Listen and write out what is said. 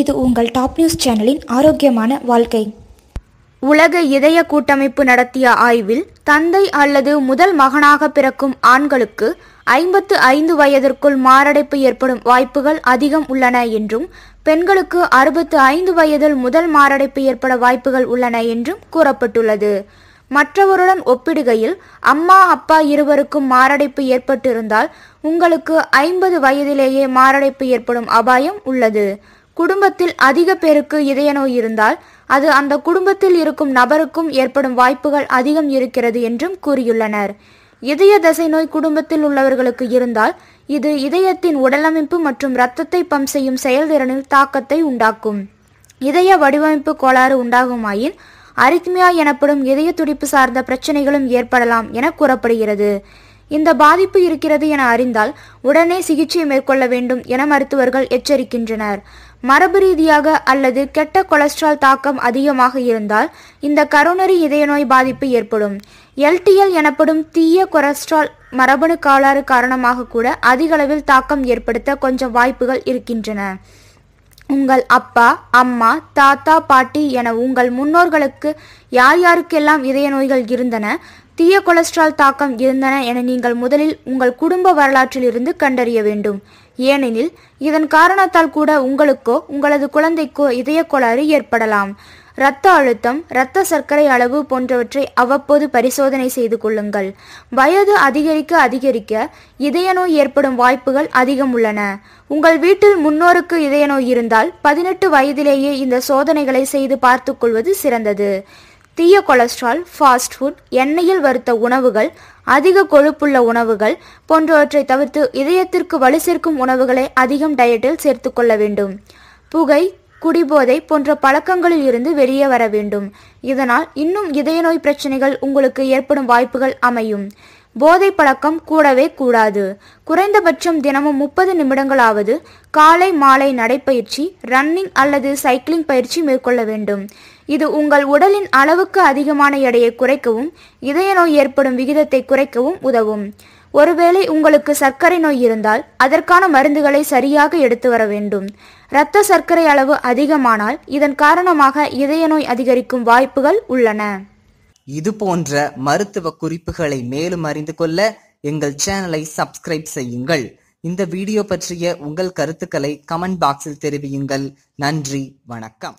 இது உங்கள் top news சேனலின் ஆரோக்கியமான வாழ்க்கை. உலக இதய கூட்டமைப்பு நடத்திய ஆய்வில் தந்தை அல்லது முதல் மகனாக பிறக்கும் ஆண்களுக்கு ஐம்பத்து ஐந்து வயதிற்குள் மாரடைப்பு ஏற்படும் வாய்ப்புகள் அதிகம் உள்ளன என்றும் பெண்களுக்கு அறுபத்து ஐந்து வயதில் முதல் மாரடைப்பு ஏற்பட வாய்ப்புகள் உள்ளன என்றும் கூறப்பட்டுள்ளது. மற்றவருடன் ஒப்பிடுகையில் அம்மா அப்பா இருவருக்கும் மாரடைப்பு ஏற்பட்டிருந்தால் உங்களுக்கு ஐம்பது வயதிலேயே மாரடைப்பு ஏற்படும் அபாயம் உள்ளது. குடும்பத்தில் அதிக பேருக்கு இதய நோய் இருந்தால் அது அந்த குடும்பத்தில் இருக்கும் நபருக்கும் ஏற்படும் வாய்ப்புகள் அதிகம் இருக்கிறது என்றும் கூறியுள்ளனர். இதய தசை நோய் குடும்பத்தில் உள்ளவர்களுக்கு இருந்தால் இது இதயத்தின் உடலமைப்பு மற்றும் இரத்தத்தை பம்ப் செய்யும் செயல்திறனில் தாக்கத்தை உண்டாக்கும். இதய வடிவமைப்பு கோளாறு உண்டாகுமாயின் அரித்மியா எனப்படும் இதய துடிப்பு சார்ந்த பிரச்சனைகளும் ஏற்படலாம் என கூறப்படுகிறது. இந்த பாதிப்பு இருக்கிறது என அறிந்தால் உடனே சிகிச்சை மேற்கொள்ள வேண்டும் என மருத்துவர்கள் எச்சரிக்கின்றனர். மரபு ரீதியாக அல்லது கெட்ட கொலஸ்ட்ரால் தாக்கம் அதிகமாக இருந்தால் இந்த கரோனரி இதய நோய் பாதிப்பு ஏற்படும். எல்டிஎல் எனப்படும் தீய கொலஸ்ட்ரால் மரபணு கோளாறு காரணமாக கூட அதிகளவில் தாக்கம் ஏற்படுத்த கொஞ்சம் வாய்ப்புகள் இருக்கின்றன. உங்கள் அப்பா அம்மா தாத்தா பாட்டி என உங்கள் முன்னோர்களுக்கு யார் யாருக்கெல்லாம் இதய நோய்கள் இருந்தன தீய கொலஸ்ட்ரால் தாக்கம் இருந்தன என நீங்கள் முதலில் உங்கள் குடும்ப வரலாற்றில் இருந்து கண்டறிய வேண்டும். ஏனெனில் இதன் காரணத்தால் கூட உங்களுக்கோ உங்களது குழந்தைக்கோ இதய கோளாறு ஏற்படலாம். இரத்த அழுத்தம் இரத்த சர்க்கரை அளவு போன்றவற்றை அவ்வப்போது பரிசோதனை செய்து கொள்ளுங்கள். வயது அதிகரிக்க அதிகரிக்க இதய நோய் ஏற்படும் வாய்ப்புகள் அதிகம் உள்ளன. உங்கள் வீட்டில் முன்னோருக்கு இதய நோய் இருந்தால் பதினெட்டு வயதிலேயே இந்த சோதனைகளை செய்து பார்த்துக்கொள்வது சிறந்தது. தீய கொலஸ்ட்ரால் ஃபாஸ்ட் ஃபுட் எண்ணெயில் வறுத்த உணவுகள் அதிக கொழுப்புள்ள உணவுகள் போன்றவற்றை தவிர்த்து இதயத்திற்கு வலு சேர்க்கும் உணவுகளை அதிகம் டயட்டில் சேர்த்துக்கொள்ள வேண்டும். புகை குடிபோதை போன்ற பழக்கங்களில் இருந்து வெளியே வர வேண்டும். இதனால் இன்னும் இதய நோய் பிரச்சனைகள் உங்களுக்கு ஏற்படும் வாய்ப்புகள் அமையும். போதை பழக்கம் கூடவே கூடாது. குறைந்தபட்சம் தினமும் முப்பது நிமிடங்களாவது காலை மாலை நடைப்பயிற்சி ரன்னிங் அல்லது சைக்கிளிங் பயிற்சி மேற்கொள்ள வேண்டும். இது உங்கள் உடலின் அளவுக்கு அதிகமான எடையை குறைக்கவும் இதய நோய் ஏற்படும் விகிதத்தை குறைக்கவும் உதவும். ஒருவேளை உங்களுக்கு சர்க்கரை நோய் இருந்தால் அதற்கான மருந்துகளை சரியாக எடுத்து வர வேண்டும். இரத்த சர்க்கரை அளவு அதிகமானால் இதன் காரணமாக இதய நோய் அதிகரிக்கும் வாய்ப்புகள் உள்ளன. இது போன்ற மருத்துவ குறிப்புகளை மேலும் அறிந்து கொள்ள எங்கள் சேனலை சப்ஸ்கிரைப் செய்யுங்கள். இந்த வீடியோ பற்றிய உங்கள் கருத்துக்களை கமெண்ட் பாக்ஸில் தெரிவியுங்கள். நன்றி வணக்கம்.